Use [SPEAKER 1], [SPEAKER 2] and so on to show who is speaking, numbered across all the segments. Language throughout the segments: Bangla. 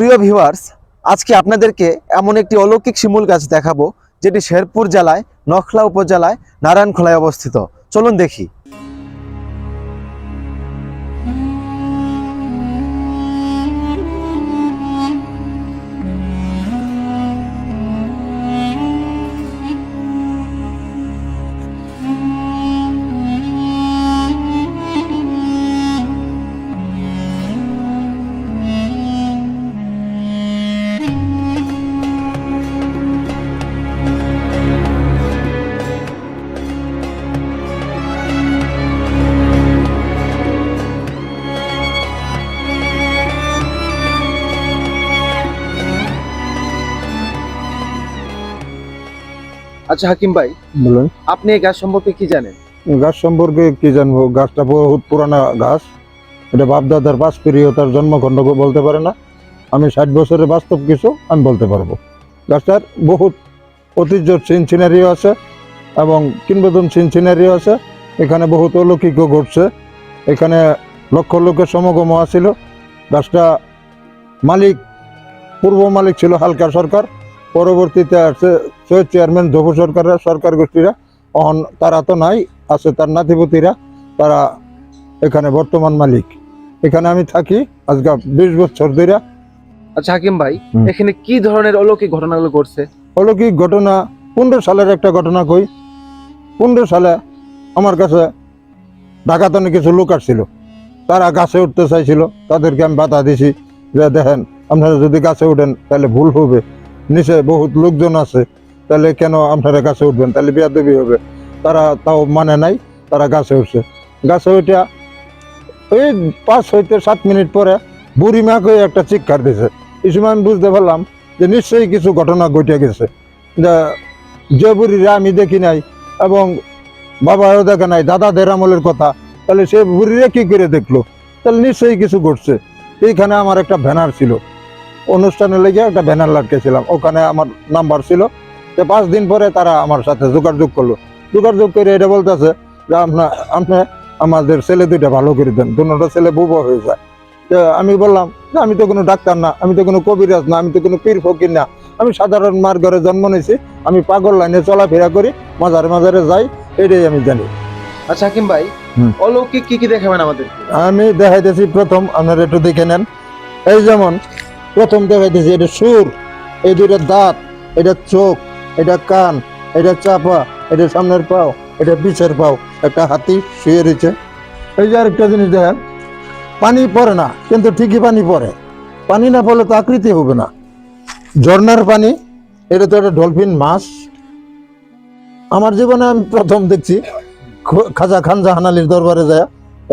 [SPEAKER 1] প্রিয় ভিউয়ার্স আজকে আপনাদেরকে এমন একটি অলৌকিক শিমুল গাছ দেখাবো, যেটি শেরপুর জেলায়, নখলা উপজেলায়, নারায়ণখোলায় অবস্থিত। চলুন দেখি। আচ্ছা হাকিম ভাই
[SPEAKER 2] বলুন।
[SPEAKER 1] আপনি এই গাছ সম্পর্কে কি জানেন?
[SPEAKER 2] গাছ সম্পর্কে কি জানব? গাছটা বহুত পুরানা গাছ। এটা বাপদাদার পাঁচ পিরিয়তার জন্মখণ্ড বলতে পারে না। আমি ষাট বছরের বাস্তব কিছু আমি বলতে পারব। গাছটার বহুত ঐতিহ্য সিনসিনারিও আছে এবং কিংবদন সিনসিনারিও আছে। এখানে বহুত অলৌকিকও ঘটছে। এখানে লক্ষ লোকের সমাগমও আছিল। গাছটা মালিক পূর্ব মালিক ছিল হালকা সরকার। পরবর্তীতে আসছে সৈয়দ চেয়ারম্যান জবু সরকারের সরকার গোষ্ঠীরা। অহন তারা তো নাই আছে তার নাতিপতিরা তারা এখানে বর্তমান মালিক। এখানে আমি থাকি আজকে বিশ বছর ধরে
[SPEAKER 1] আচ্ছা হাকিম ভাই এখানে কি ধরনের অলৌকিক ঘটনাগুলো ঘটছে?
[SPEAKER 2] অলৌকিক ঘটনা পনেরো সালের একটা ঘটনা কই? পনেরো সালে আমার কাছে ঢাকাতনে কিছু লোক আসছিল। তারা গাছে উঠতে চাইছিল তাদেরকে আমি বাধা দিছি যে দেখেন আপনারা যদি গাছে উঠেন তাহলে ভুল হবে। নিচে বহুত লোকজন আছে। তাহলে কেন আপনারা গাছে উঠবেন? তাহলে বিয়াদবি হবে। তারা তাও মানে নাই, তারা গাছে উঠছে। গাছে উঠা ওই পাঁচ হইতে সাত মিনিট পরে বুড়ি মাকে একটা চিৎকার সময় আমি বুঝতে পারলাম যে নিশ্চয়ই কিছু ঘটনা ঘটে গেছে। যে বুড়িরা আমি দেখি নাই এবং বাবাও দেখে নাই, দাদাদের আমলের কথা, তাহলে সে বুড়িরা কি করে দেখল? তাহলে নিশ্চয়ই কিছু ঘটছে। এইখানে আমার একটা ব্যানার ছিল। অনুষ্ঠানে লেগে একটা ব্যানার লাটকেছিলাম। ওখানে আমার নাম্বার ছিল। তো পাঁচ দিন পরে তারা আমার সাথে যোগাযোগ করল। যোগাযোগ করে এটা বলতেছে যে আপনার আপনি আমাদের ছেলে দুইটা ভালো করে দেন। দুটো ছেলে বুবা হয়ে যায়। তো আমি বললাম যে আমি তো কোনো ডাক্তার না আমি তো কোনো কবিরাজ না আমি তো কোনো পীর ফকির না। আমি সাধারণ মার ঘরে জন্ম নিয়েছি আমি পাগল লাইনে চলাফেরা করি মাজারে মাজারে যাই এটাই আমি জানি।
[SPEAKER 1] আচ্ছা হাকিম ভাই। অলৌকিক কি কি দেখাবেন আমাদের?
[SPEAKER 2] আমি দেখাইতেছি প্রথম আপনারা একটু দেখে নেন। এই যেমন প্রথম দেখাইতেছি, এটা সুর, এই দুইটা দাঁত, এটা চোখ, এটা কান, এটা চাপা, এটা সামনের পাও, এটা পিছের পাও, একটা হাতি শুয়ে রয়েছে। এই যে আরেকটা জিনিস দেখেন, পানি পড়ে না, কিন্তু ঠিকই পানি পড়ে। পানি না পড়লে তো আকৃতি হবে না। ঝর্ণার পানি, এটা তো একটা ডলফিন মাছ। আমার জীবনে আমি প্রথম দেখছি খাজা খান জাহানালির দরবারে যায়,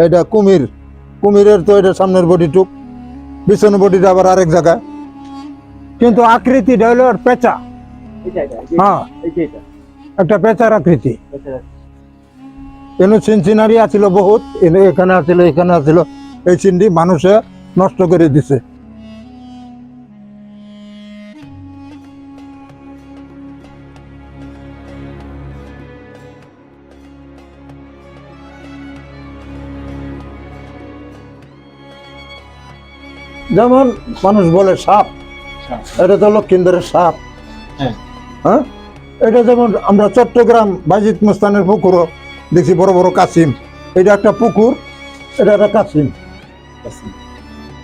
[SPEAKER 2] এটা কুমির, কুমিরের তো এটা সামনের বডি পিছনের বডিটা আবার আরেক জায়গায়। কিন্তু আকৃতিটা হলো পেঁচা। হ্যাঁ একটা পেঁচার আকৃতি। এনে সিনসিনারি আছিল বহুত এখানে আছিল এখানে আছিল। এই চিন্ডি মানুষে নষ্ট করে দিছে। যেমন মানুষ বলে সাপ এটা তো লক্ষিন্দরের সাপ।
[SPEAKER 1] হ্যাঁ।
[SPEAKER 2] হ্যাঁ? এটা যেমন আমরা চট্টগ্রাম বাইজিৎ মুস্তানের পুকুরও দেখছি বড় বড় কাসিম এটা একটা পুকুর এটা একটা কাসিম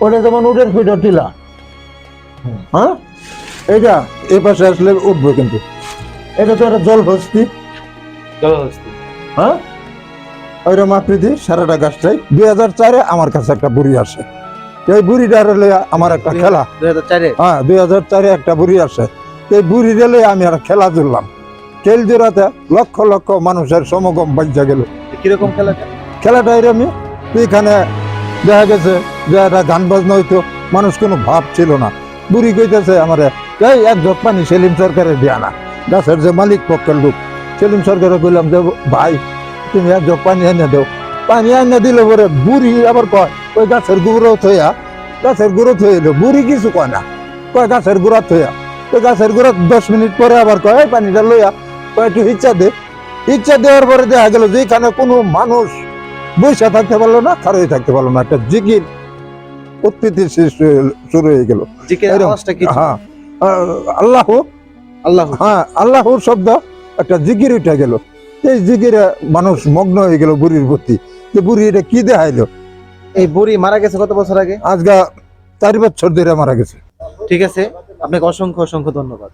[SPEAKER 2] ওটা যেমন উডের ফিডর টিলা। হ্যাঁ? এটা এই পাশে আসলে উঠবে কিন্তু। এটা তো একটা জল ভস্তি হ্যাঁ? ওইরকম আকৃতি সারাটা গাছটাই। দুই হাজার চারে আমার কাছে একটা বুড়ি আসে। এই বুড়িটার আমার একটা খেলা। হ্যাঁ দুই হাজার চারে একটা বুড়ি আসে এই বুড়ি রেলে আমি একটা খেলা ধরলাম খেল জোড়াতে লক্ষ লক্ষ মানুষের সমাগম বাজ্যা গেল।
[SPEAKER 1] কীরকম খেলা?
[SPEAKER 2] খেলাটা এরমই এখানে দেখা গেছে যে একটা গান বাজনা হইতো মানুষ কোনো ভাব ছিল না। বুড়ি কইতেছে আমার এই এক ঝোঁক পানি সেলিম সরকারের দিয়া না। গাছের যে মালিক পক্ষের লোক। সেলিম সরকারে কইলাম যে ভাই তুমি এক ঝোঁক পানি এনে দেও। পানি এনে দিলে পরে বুড়ি আবার কয় ওই গাছের গুঁড়ো থইয়া গাছের গুঁড়ো থইলো বুড়ি কিছু কয় না। কয় গাছের গুঁড়া থইয়া ওই গাছের গুঁড়া দশ মিনিট পরে আবার কয় এই পানিটা লইয়া কয় একটু ইচ্ছা দে। ইচ্ছা দেওয়ার পরে দেখা গেল যে এখানে কোনো মানুষ বৈশা থাকতে পারল না খারই থাকতে পারল না। একটা জিকির হয়ে- শুরু হয়ে গেল? হ্যাঁ আল্লাহ।
[SPEAKER 1] আল্লাহ।
[SPEAKER 2] হ্যাঁ আল্লাহর শব্দ একটা জিকির উঠে গেল। এই জিকিরে মানুষ মগ্ন হয়ে গেল বুড়ির প্রতি। যে বুড়ি এটা কি দেখাইলো?
[SPEAKER 1] এই বুড়ি মারা গেছে কত বছর আগে?
[SPEAKER 2] আজকে চারি বছর ধরে মারা গেছে।
[SPEAKER 1] ঠিক আছে আপনাকে অসংখ্য অসংখ্য ধন্যবাদ।